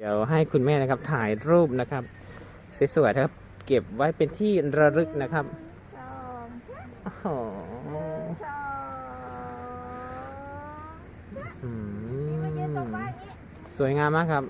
เดี๋ยวให้คุณแม่นะครับถ่ายรูปนะครับ สวยๆนะครับ เก็บไว้เป็นที่ระลึกนะครับสองโอ้โหสองอืมายืนตรงมบ้านนี้สวยงามมากครับ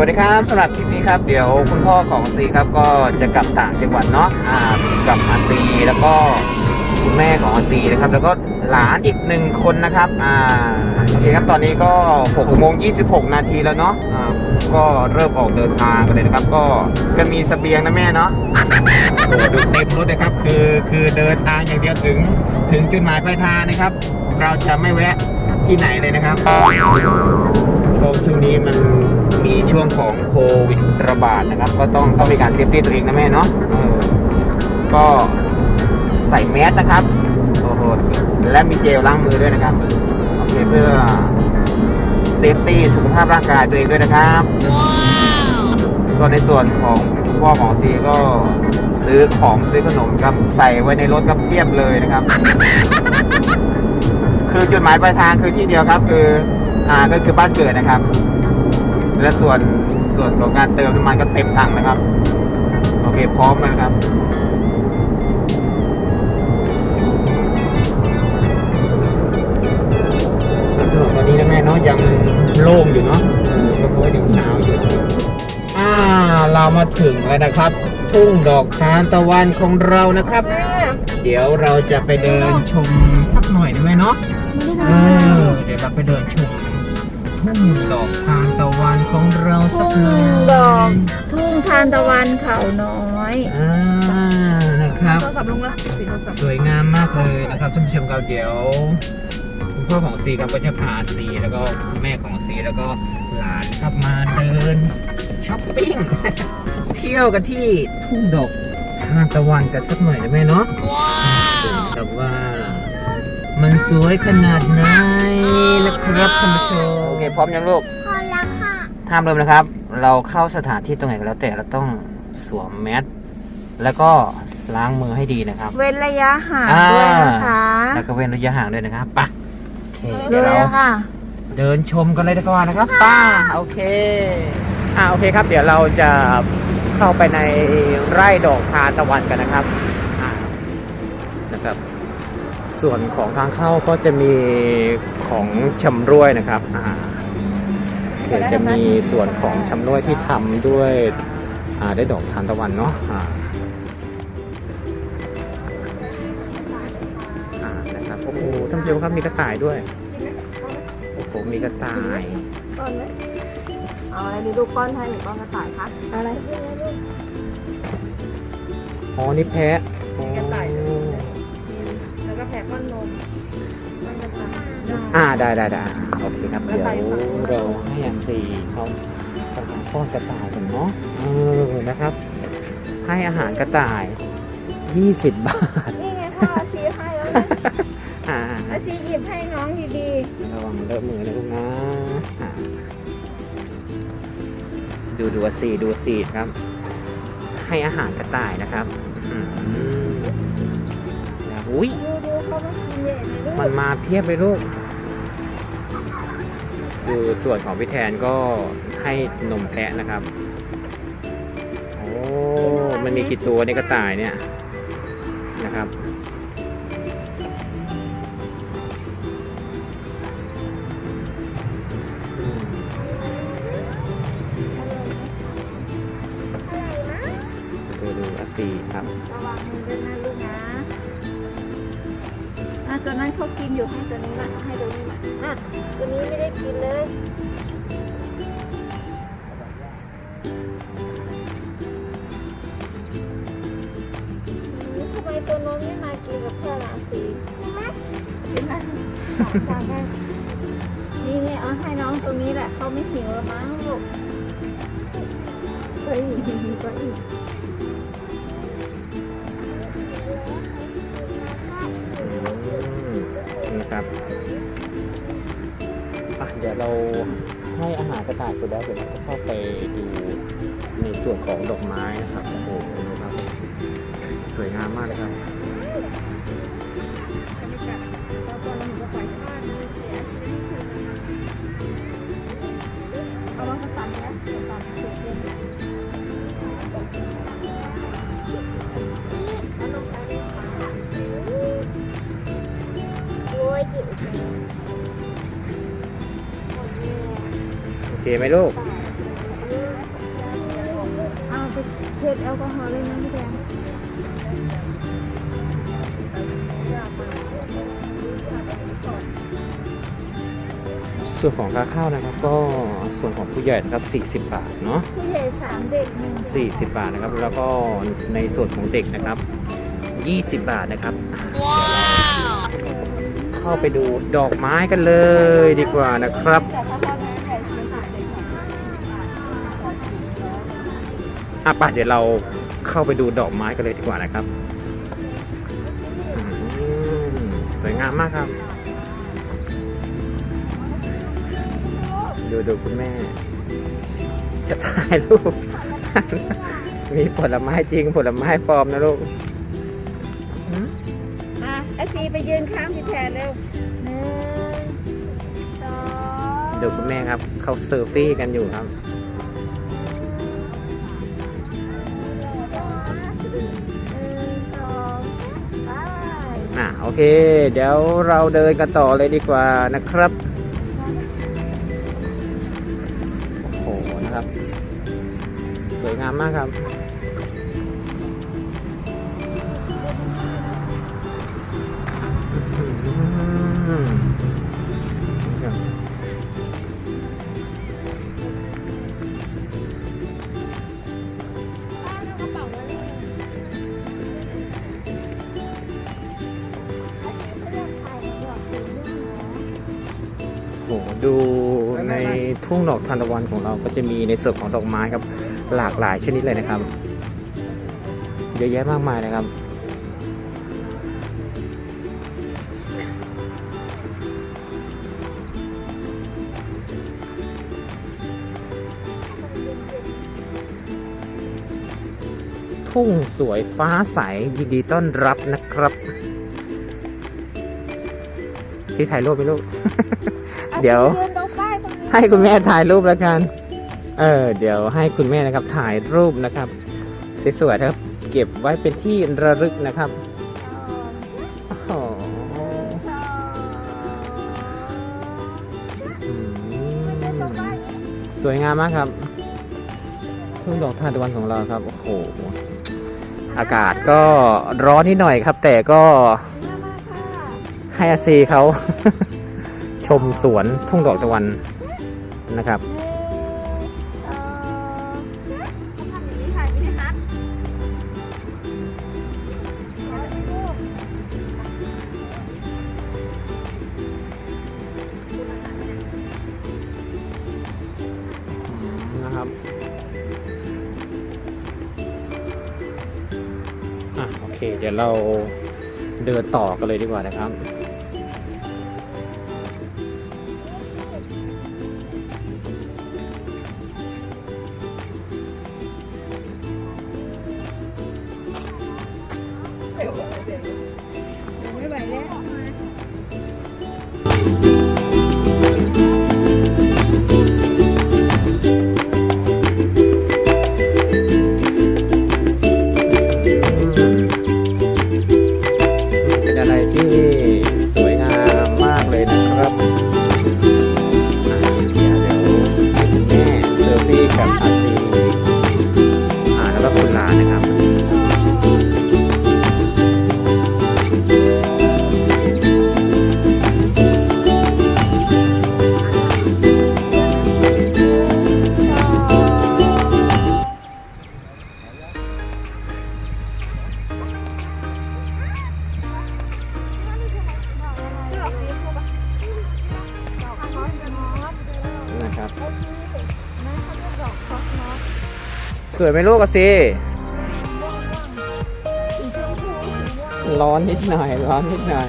วัสดีครับสำหรับคลิปนี้ครับเดี๋ยวคุณพ่อของซีครับก็จะกลับต่างจังหวัดเนาะอ่ากลับอาซีแล้วก็คุณแม่ของอาซีนะครับ แล้วก็หลานอีกหนึ่งคนนะครับอ่าโอเคครับตอนนี้ก็6โมง26 นาทีแล้วเนาะอ่าก็เริ่มออกเดินทางกันเลยนะครับ ก็ก็มีสเสบียงนะแม่เนาะโอ้โหดูเต็มรถเลยครับคือคือเดินทางอย่างเดียวถึงถึงจุดหมายปลายทางนะครับ เราจะไม่แวะที่ไหนเลยนะครับช่วงนี้มัน มีช่วงของโควิดระบาดนะครับ ก็ต้องต้องมีการเซฟตี้ตัวเองนะแม่เนาะก็ใส่แมสนะครับโอ้โหและมีเจลล้างมือด้วยนะครับโอเคเพื่อเซฟตี้สุขภาพร่างกายตัวเองด้วยนะครับก็ในส่วนของพ่อของซีก็ซื้อของซื้อขนมครับใส่ไว้ในรถครับเพียบเลยนะครับ คือจุดหมายปลายทางคือที่เดียวครับ คืออ่าก็คือบ้านเกิดนะครับ และส่วนส่วนของการเติมน้ำมันก็เต็มถังนะครับ โอเคพร้อมแล้วนะครับส่วนถนนตอนนี้นะแม่เนาะยังโล่งอยู่เนาะเออก็เพราะว่ายังเช้าอยู่อ่าเรามาถึงแล้วนะครับ ทุ่งดอกทานตะวันของเรานะครับ เดี๋ยวเราจะไปเดินชมสักหน่อยได้ไหมเนาะเออเดี๋ยวเราไปเดินชมทุ่ง ดอกทานตะวันของเราสักทุ่หน่งอยดอกทุ่งทานตะวันเขาน้อยอ่านะครับ โทรศัพท์ลงแล้วปิดโทรศัพท์สวยงามมากเลยนะครับท่านผู้ชมครับเดี๋ยวคุณพ่อของซีครับก็จะพาซีแล้วก็คุณแม่ของซีแล้วก็หลานครับมาเดินช้อปปิ้ง เที่ยวกันที่ทุ่งดอกทานตะวันกันสักหน่อยได้ไหมเนาะว้าวแต่ว่า มันสวยขนาดไหนนะครับท่านผู้ชมโอเคพร้อมยังลูกพอแล้วค่ะห้ามเริ่มนะครับ เราเข้าสถานที่ตรงไหนก็แล้วแต่เราต้องสวมแมสแล้วก็ล้างมือให้ดีนะครับ เว้นระยะห่างอ่าด้วยนะคะแล้วก็เว้นระยะห่างด้วยนะครับไป่ะโอเคเดี๋เดี๋ยยววเราค่ะเดินชมกันเลยดีกว่านะครับป้าโอเคอ่าโอเคครับ เดี๋ยวเราจะเข้าไปในไร่ดอกทานตะวันกันนะครับอ่านะครับ ส่วนของทางเข้าก็จะมีของชำร่วยนะครับอ่าเดี๋ยวจะมีส่วนของชำร่วยที่ทำด้วยอ่าได้ดอกทานตะวันเนาะอ่าอ่านะครับโอ้โหท่านผู้ชมครับมีกระต่ายด้วยโอ้โหมีกระต่ายป้อนไหมเอาอะไรดีลูกป้อนให้หรือป้อนกระต่ายคะอะไรอ๋อนี่แพะอ๋อกระต่าย แล้วก็แผ่ป้อนนมป้อนกระต่ายอ่าได้ได้ได้โอเคครับ เดี๋ยวเราให้อันซีเขาทำการป้อนกระต่ายกันเนาะเออนะครับ ให้อาหารกระต่าย 20 บาทนี่ไงพ่อชี้ให้แล้วนะอ่าอาชีหยิบให้น้องดีระวังเลอะมือนะลูกนะอ่าดูดูสีดูสีครับ ให้อาหารกระต่ายนะครับอืมแล้วอุ้ย ๆดู มันมาเพียบเลยลูกดูส่วนของพี่แทนก็ให้นมแพะนะครับ โอ้ มันมีกี่ตัวในกระต่ายเนี่ยนะครับอืมดูดูอาซีครับ ตัวนั้นเขากินอยู่ให้ตัวนี้มาให้ตัวนี้มาอะตัวนี้ไม่ได้กินเลยทำไมตัวน้นไม่มากินกับพ่อละสีกินไหมกินไหมสั่งให้นี่นี่เอาให้น้องตรงนี้แหละเขาไม่หิวแล้วมั้งลูกเฮ้ยก็อีกอืมโอเนะครับอะเดี๋ยวเราให้อาหารกระต่ายเสร็จแล้วเดี๋ยวเราก็เข้าไปดูในส่วนของดอกไม้นะครับโอ้โหดูครับ สวยงามมากเลยครับ โอเคไหมลูกเอาไปเช็ดแอลกอฮอล์เลยนะพี่แดงส่วนของค่าข้าวนะครับ ก็ส่วนของผู้ใหญ่นะครับ 40 บาทเนาะผู้ใหญ่สามเด็กหนึ่ง40 บาทนะครับ แล้วก็ในส่วนของเด็กนะครับ 20 บาทนะครับ ว้าว เข้าไปดูดอกไม้กันเลยดีกว่านะครับแต่ถ้าพ่อแม่ใหญ่ซื้อสามเด็กของอะป่ะเดี๋ยวเราเข้าไปดูดอกไม้กันเลยดีกว่านะครับ สวยงามมากครับดูดูคุณแม่ จะถ่ายรูป มีผลไม้จริงผลไม้ปลอมนะลูก ซีไปยืนข้างพี่แทนเร็วหนึ่งสองดูคุณแม่ครับ เขาเซอร์ฟี่กันอยู่ครับหนึ่งสองไปอะโอเค เดี๋ยวเราเดินกันต่อเลยดีกว่านะครับ โอ้โหนะครับ สวยงามมากครับ ทุ่งดอกทานตะวันของเราก็จะมีในส่วนของดอกไม้ครับ หลากหลายชนิดเลยนะครับ เยอะแยะมากมายเลยครับทุ่งสวยฟ้าใสยินดีต้อนรับนะครับซีถ่ายรูปไหมลูก เดี๋ยว ให้คุณแม่ถ่ายรูปแล้วกัน เออ เดี๋ยวให้คุณแม่นะครับถ่ายรูปนะครับสวยๆนะครับ เก็บไว้เป็นที่ระลึกนะครับโอ้สวยงามมากครับทุ่งดอกทานตะวันของเราครับ โอ้โห อากาศก็ร้อนนิดหน่อยครับ แต่ก็ให้อาซีเขา ชมสวนทุ่งดอกตะวัน นะครับ นะครับอะโอเค เดี๋ยวเราเดินต่อกันเลยดีกว่านะครับ ไสวยไหมลูกอาซีร้อนนิดหน่อย ร้อนนิดหน่อย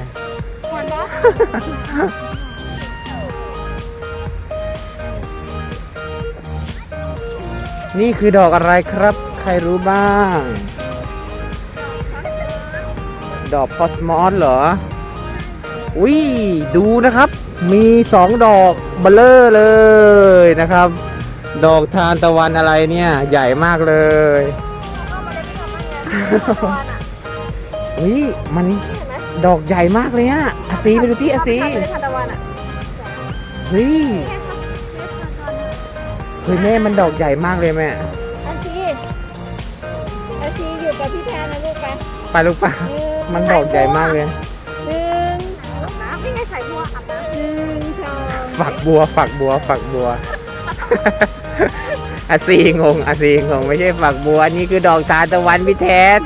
นี่คือดอกอะไรครับ ใครรู้บ้าง ดอกพอสมอสเหรอ อุ้ย ดูนะครับ มีสองดอกเบลเลอร์เลยนะครับ ดอกทานตะวันอะไรเนี่ย ใหญ่มากเลยอุ้ยมันดอกใหญ่มากเลยอะอาซีไปดูที่อาซีทานตะวันอะเฮ้ยเฮ้ยแม่มันดอกใหญ่มากเลยแม่อาชีอาชีอยู่กับพี่แทนนะลูกไปไปลูกปะมันดอกใหญ่มากเลยหนึ่งน้ำนี่ไงใส่บัวอาบน้ำ ฝักบัว ฝักบัว ฝักบัวอาซีงงอาซีงงไม่ใช่ฝักบัวนี่คือดอกทานตะวันพี่แทน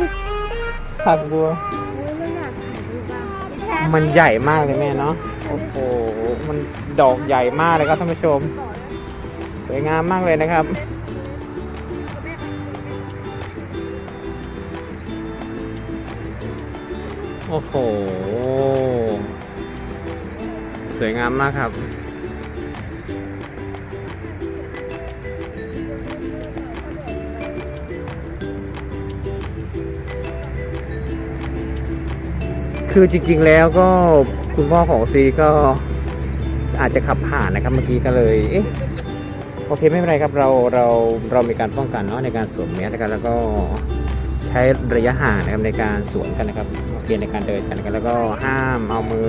ฝักบัวเฮ้ยไม่อยากถ่ายรูปบ้างพี่แทนมันใหญ่มากเลยแม่เนาะโอ้โหมันดอกใหญ่มากเลยครับท่านผู้ชม สวยงามมากเลยนะครับโอ้โห สวยงามมากครับคือจริงๆแล้วก็คุณพ่อของซีก็อาจจะขับผ่านนะครับเมื่อกี้ก็เลยเอ๊ะโอเคไม่เป็นไรครับเราเราเรามีการป้องกันเนาะในการสวมแมสนะครับแล้วก็ใช้ระยะห่างนะครับในการสวมกันนะครับโอเคในการเดินกันนะครับแล้วก็ห้ามเอามือ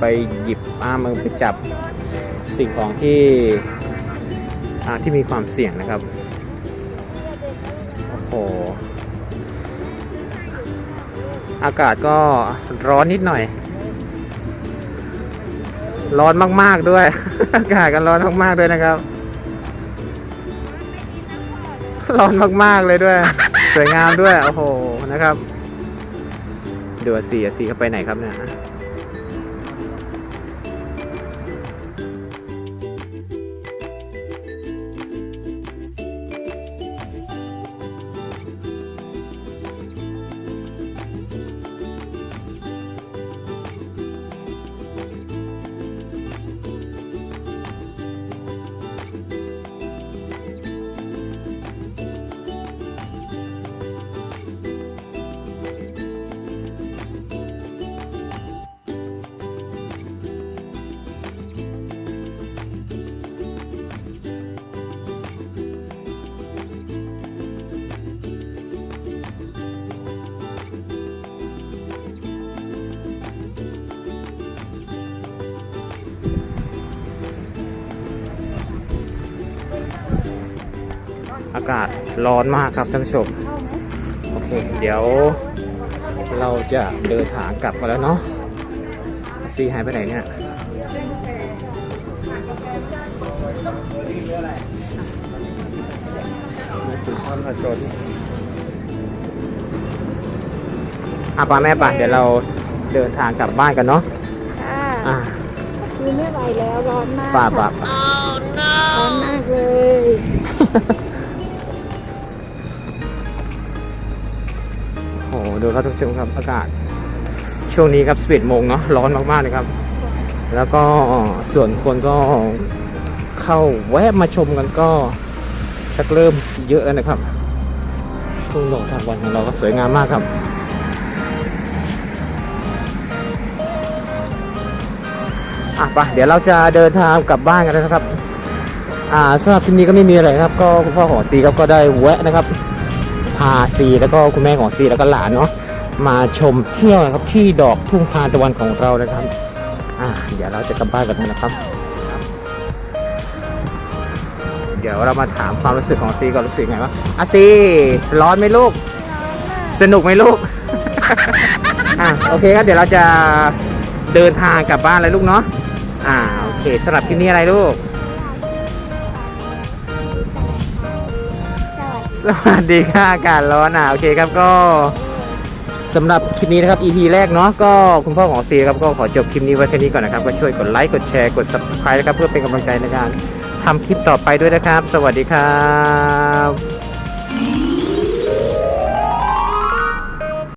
ไปหยิบอ้ามือไปจับสิ่งของที่อ่าที่มีความเสี่ยงนะครับ โอ้โห อากาศก็ร้อนนิดหน่อย ร้อนมากๆด้วย อากาศก็ร้อนมากๆด้วยนะครับ ร้อนมากๆเลยด้วย สวยงามด้วย โอ้โห นะครับ ดูอาซีอาซีเขาไปไหนครับเนี่ย อากาศร้อนมากครับท่านผู้ชม โอเค เดี๋ยวเราจะเดินทางกลับมาแล้วเนาะอาซีหายไปไหนเนี่ยคุณพ่อผจญอะป้าแม่ป่ะเดี๋ยวเราเดินทางกลับบ้านกันเนาะค่ะอะคือไม่ไหวแล้วร้อนมากป่าป่าค่ะร้อนมากเลย โอ้โหดูครับท่าชมครับอากาศ ช่วงนี้ครับ11โมงเนาะร้อนมากๆเลยครับ แล้วก็ส่วนคนก็เข้าแวะมาชมกันก็ชักเริ่มเยอะแล้วนะครับทุ่งดอกทานตะวันของเราก็สวยงามมากครับอะไปเดี๋ยวเราจะเดินทางกลับบ้านกันนะครับ อ่าสำหรับที่นี้ก็ไม่มีอะไรครับ ก็คุณพ่อของซีครับก็ได้แวะนะครับ พาซีแล้วก็คุณแม่ของซีแล้วก็หลานเนาะมาชมเที่ยวนะครับที่ดอกทุ่งทานตะวันของเรานะครับอ่าเดี๋ยวเราจะกลับบ้านกันแล้วนะครับ เดี๋ยวเรามาถามความรู้สึกของซีก่อนรู้สึกไงวะอะซีร้อนไหมลูก สนุกไหมลูก อะโอเคครับเดี๋ยวเราจะเดินทางกลับบ้านเลยลูกเนาะอ่าโอเคสำหรับที่นี่อะไรลูก สวัสดีค่ะอากาศร้อนอะโอเคครับก็สำหรับคลิปนี้นะครับ EP แรกเนาะก็คุณพ่อของซีครับก็ขอจบคลิปนี้ไว้แค่นี้ก่อนนะครับ ก็ช่วยกดไลค์กดแชร์กด subscribe นะครับเพื่อเป็นกำลังใจในการทำคลิปต่อไปด้วยนะครับ สวัสดีครับ